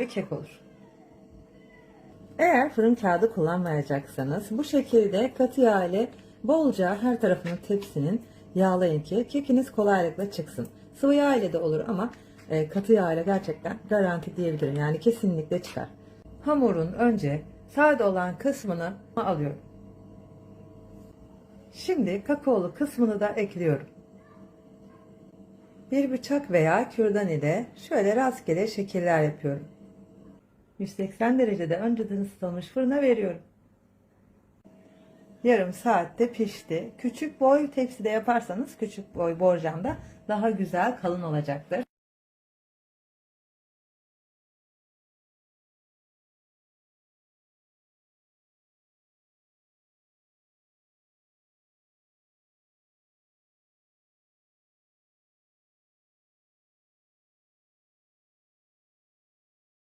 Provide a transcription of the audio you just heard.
ve kek olur. Eğer fırın kağıdı kullanmayacaksanız bu şekilde katı yağ ile bolca her tarafını tepsinin yağlayın ki kekiniz kolaylıkla çıksın. Sıvı yağ ile de olur ama e, katı yağ ile gerçekten garanti diyebilirim. Yani kesinlikle çıkar. Hamurun önce sade olan kısmını alıyorum. Şimdi kakaolu kısmını da ekliyorum. Bir bıçak veya kürdan ile şöyle rastgele şekiller yapıyorum. 180 derecede önceden ısıtılmış fırına veriyorum. Yarım saatte pişti. Küçük boy tepside yaparsanız küçük boy borcamda daha güzel kalın olacaktır.